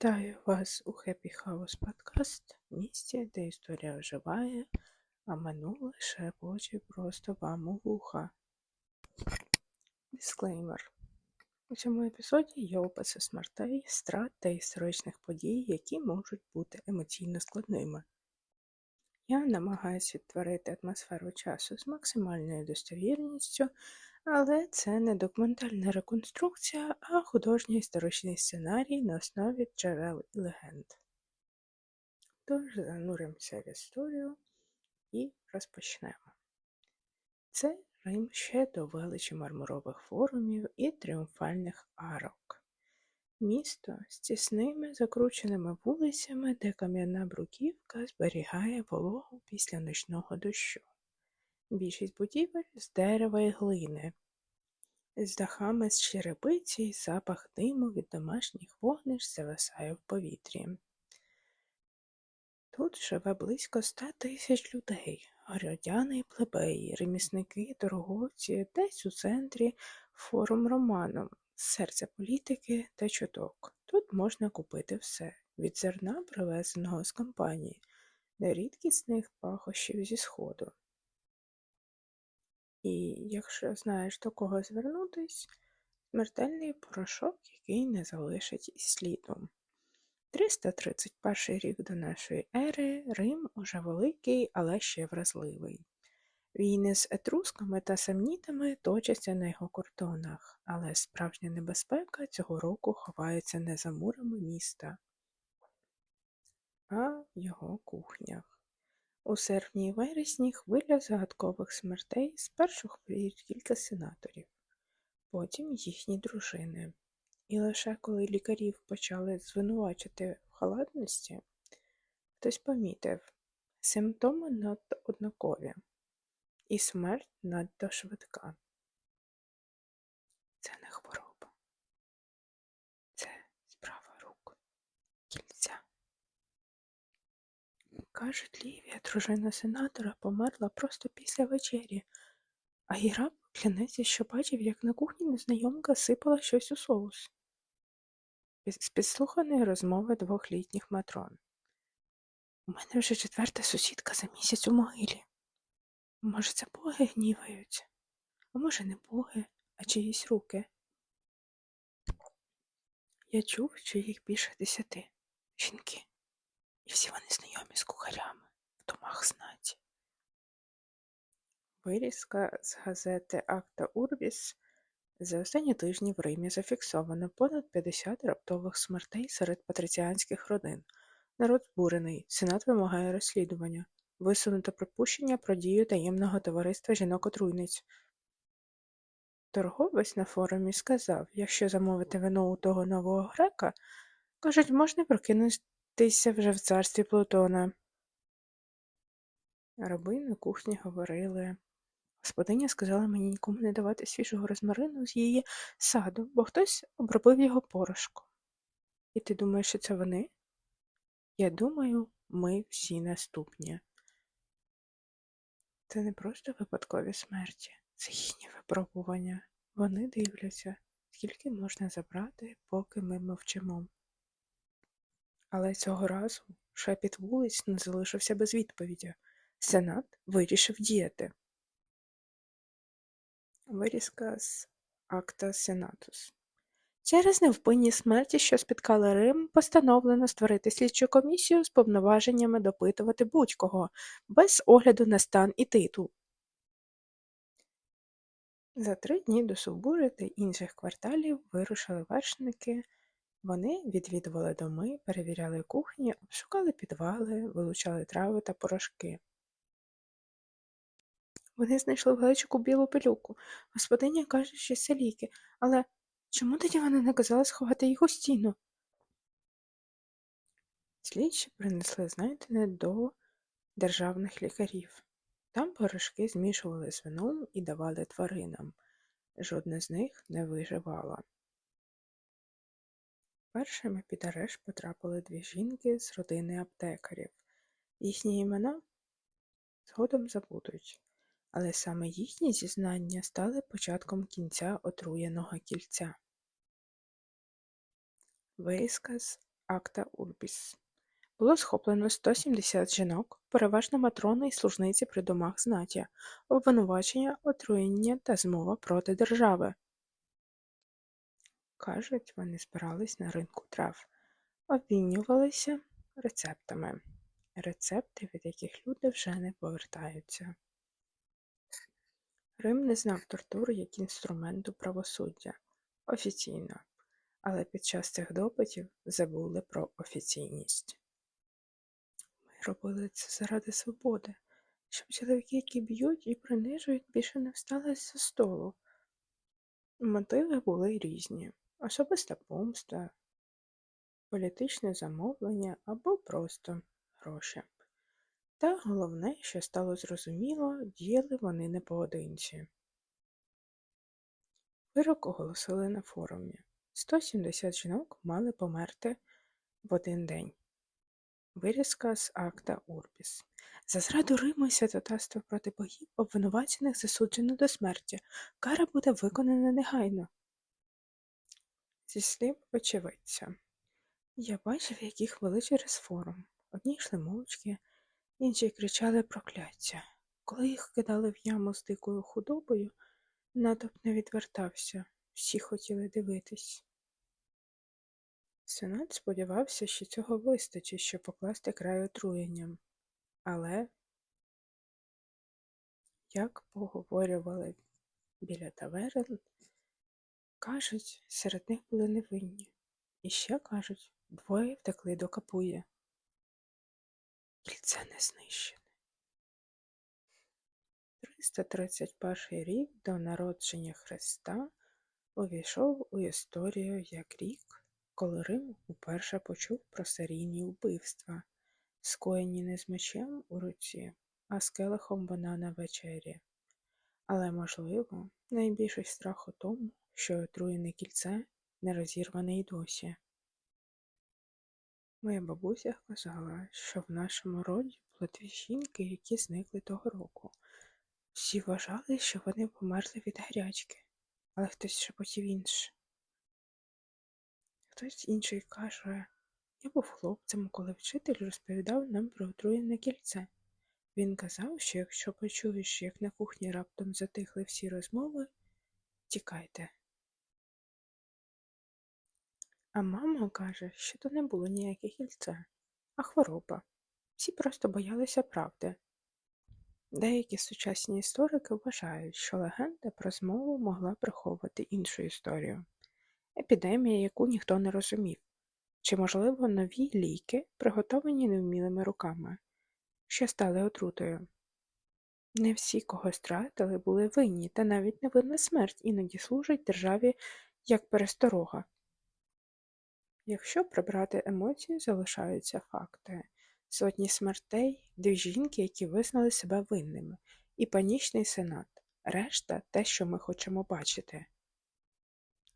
Вітаю вас у Happy House Podcast, місці, де історія оживає, а минуле шепоче просто вам у вуха. Дисклеймер. У цьому епізоді є описи смертей, страт та історичних подій, які можуть бути емоційно складними. Я намагаюся відтворити атмосферу часу з максимальною достовірністю, але це не документальна реконструкція, а художньо історичний сценарій на основі джерел і легенд. Тож зануримося в історію і розпочнемо. Це Рим ще до величі мармурових форумів і тріумфальних арок. Місто з тісними закрученими вулицями, де кам'яна бруківка зберігає вологу після ночного дощу. Більшість будівель з дерева і глини, з дахами з черепиці й запах диму від домашніх вогнищ зависає в повітрі. Тут живе близько ста тисяч людей, городяни й плебеї, ремісники, торговці, десь у центрі форум романом, серця політики та чуток. Тут можна купити все від зерна, привезеного з компанії, до рідкісних пахощів зі сходу. Якщо знаєш до кого звернутись, смертельний порошок, який не залишить і сліду. 331 рік до нашої ери Рим уже великий, але ще вразливий. Війни з етрусками та самнітами точаться на його кордонах, але справжня небезпека цього року ховається не за мурами міста, а в його кухнях. У серпні і вересні хвиля загадкових смертей спершу хворіють кілька сенаторів, потім їхні дружини. І лише коли лікарів почали звинувачити в халатності, хтось помітив симптоми надто однакові, і смерть надто швидка. Це не хвороба, це справа рук, кільця. Кажуть, Лівія, дружина сенатора, померла просто після вечері, а Гіраб клянеться, що бачив, як на кухні незнайомка сипала щось у соус. З підслуханої розмови двох літніх матрон. У мене вже четверта сусідка за місяць у могилі. Може, це боги гніваються, а може, не боги, а чиїсь руки. Я чув, що їх більше десяти жінки і всі вони знайомі з кухарями в домах знаті. Вирізка з газети Акта Урбіс за останні тижні в Римі зафіксовано понад 50 раптових смертей серед патриціанських родин. Народ збурений, сенат вимагає розслідування, висунуто припущення про дію таємного товариства жінок-отруйниць. Торговець на форумі сказав, якщо замовити вино у того нового грека, кажуть, можна прокинути Тися вже в царстві Плутона. Раби на кухні говорили. Господиня сказала мені нікому не давати свіжого розмарину з її саду, бо хтось обробив його порошком. І ти думаєш, що це вони? Я думаю, ми всі наступні. Це не просто випадкові смерті, це їхні випробування. Вони дивляться, скільки можна забрати, поки ми мовчимо. Але цього разу шепіт вулиць не залишився без відповіді. Сенат вирішив діяти. Вирізка з акта Сенатус. Через невпинні смерті, що спіткали Рим, постановлено створити слідчу комісію з повноваженнями допитувати будь-кого, без огляду на стан і титул. За три дні до Субури та інших кварталів вирушили вершники вони відвідували доми, перевіряли кухні, обшукали підвали, вилучали трави та порошки. Вони знайшли в глечику білу пилюку. Господиня каже, що це ліки, але чому тоді вона не казала сховати їх у стіну? Слідчі принесли знайдене до державних лікарів. Там порошки змішували з вином і давали тваринам. Жодна з них не виживала. Першими під арешт потрапили дві жінки з родини аптекарів. Їхні імена згодом забудуть, але саме їхні зізнання стали початком кінця отруєного кільця. Виїзка Акта Урбіс. Було схоплено 170 жінок, переважно матрони і служниці при домах знаті, обвинувачення, отруєння та змова проти держави. Кажуть, вони збирались на ринку трав, обмінювалися рецептами. Рецепти, від яких люди вже не повертаються. Рим не знав тортур як інструменту правосуддя офіційно, але під час цих допитів забули про офіційність. Ми робили це заради свободи, щоб чоловіки, які б'ють і принижують, більше не встали з столу. Мотиви були різні особиста помста, політичне замовлення або просто гроші. Та головне, що стало зрозуміло, діяли вони не поодинці. Вирок оголосили на форумі. 170 жінок мали померти в один день. Вирізка з акта Урбіс. За зраду Риму і святотатство проти богів обвинувачених засуджено до смерті. Кара буде виконана негайно. Зі слів очевидця. Я бачив, як їх вели через форум. Одні йшли мовчки, інші кричали прокляття. Коли їх кидали в яму з дикою худобою, натовп не відвертався, всі хотіли дивитись. Сенат сподівався, що цього вистачить, щоб покласти край отруєнням. Але, як поговорювали біля таверн, кажуть, серед них були невинні. І ще кажуть, двоє втекли до капує. Кільце не знищене. 331 рік до народження Христа увійшов у історію як рік, коли Рим уперше почув про серійні вбивства, скоєні не з мечем у руці, а з келихом вина на вечері. Але, можливо, найбільший страх у тому, що отруєне кільце не розірване й досі. Моя бабуся казала, що в нашому роді були дві жінки, які зникли того року. Всі вважали, що вони померли від гарячки, але хтось шепотів інше. Хтось інший каже, я був хлопцем, коли вчитель розповідав нам про отруєне кільце. Він казав, що якщо почуєш, як на кухні раптом затихли всі розмови, тікайте. А мама каже, що то не було ніяке кільце, а хвороба. Всі просто боялися правди. Деякі сучасні історики вважають, що легенда про змову могла приховувати іншу історію епідемія, яку ніхто не розумів, чи, можливо, нові ліки, приготовані невмілими руками, що стали отрутою. Не всі, кого стратили, були винні, та навіть невинна смерть іноді служить державі як пересторога. Якщо прибрати емоції, залишаються факти сотні смертей, дві жінки, які визнали себе винними, і панічний сенат, решта те, що ми хочемо бачити.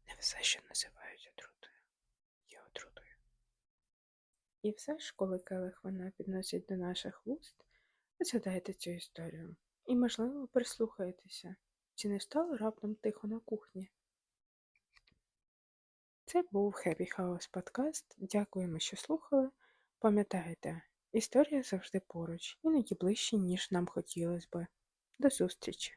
Не все, що називають отрутою, є отрутою. І все ж, коли келих вона підносить до наших вуст, ви цю історію. І, можливо, прислухаєтеся, чи не стало раптом тихо на кухні. Це був Happy House подкаст. Дякуємо, що слухали. Пам'ятайте, історія завжди поруч, іноді ближче, ніж нам хотілося би. До зустрічі!